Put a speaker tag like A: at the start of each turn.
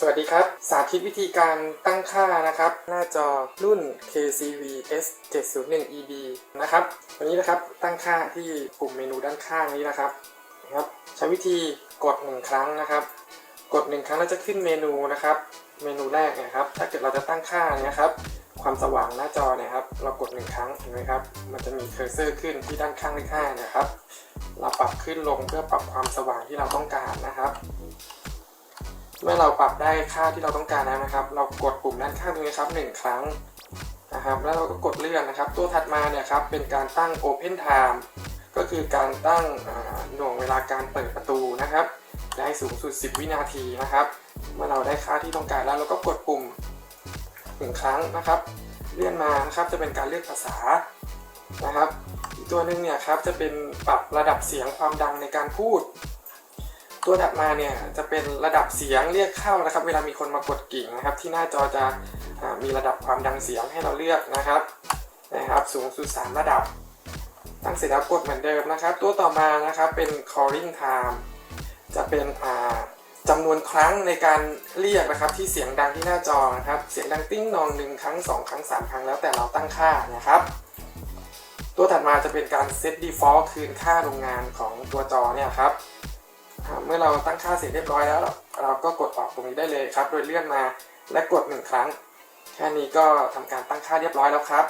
A: สวัสดีครับ สาธิตวิธีการตั้งค่านะครับ หน้าจอรุ่น KCV S 701 EB นะครับวันนี้นะครับตั้งค่าที่ปุ่มเมนูด้านข้างนี้นะครับนะครับ ใช้วิธีกด1ครั้งนะครับ กด1ครั้งแล้วจะขึ้นเมนูนะครับ เมนูแรกนะครับ ถ้าเกิดเราจะตั้งค่านี่ยครับ ความสว่างหน้าจอเนี่ยครับ เรากด1ครั้งเห็นไหมครับ มันจะมีเคอร์เซอร์ขึ้นที่ด้านข้างเลข5เนี่ยครับ เราปรับขึ้นลงเพื่อปรับความสว่างที่เราต้องการนะครับ เมื่อเราปรับได้ค่าที่เราต้องการแล้วนะครับ เรากดปุ่มด้านข้างตรงนี้ครับหนึ่งครั้งนะครับ แล้วเราก็กดเลื่อนนะครับ ตัวถัดมาเนี่ยครับเป็นการตั้ง Open Time ก็คือการตั้งหน่วงเวลาการเปิดประตูนะครับ ได้สูงสุด 10 วินาทีนะครับ เมื่อเราได้ค่าที่ต้องการแล้วเราก็กดปุ่มหนึ่งครั้งนะครับ เลื่อนมานะครับจะเป็นการเลือกภาษานะครับ อีกตัวหนึ่งเนี่ยครับจะเป็นปรับระดับเสียงความดังในการพูด ตัวถัดมาเนี่ยจะเป็นระดับเสียงเรียกเข้านะครับ เวลามีคนมากดกิ่งนะครับ ที่หน้าจอจะอ่ามีระดับความดังเสียงให้เราเลือกนะครับนะครับ สูงสุด 3 ระดับ ตั้งเสร็จแล้วกดเหมือนเดิมนะครับ ตัวต่อมานะครับเป็น calling time จะเป็นจำนวนครั้งในการเรียกนะครับ ที่เสียงดังที่หน้าจอนะครับ เสียงดังติ้งนองหนึ่งครั้งสองครั้งสามครั้งแล้วแต่เราตั้งค่านะครับตัวถัดมาจะเป็นการเซต default คืนค่าโรงงานของตัวจอเนี่ยครับ เมื่อเราตั้งค่าเสร็จเรียบร้อยแล้ว เราก็กดออกตรงนี้ได้เลยครับ โดยเลื่อนมาและกดหนึ่งครั้ง แค่นี้ก็ทำการตั้งค่าเรียบร้อยแล้วครับ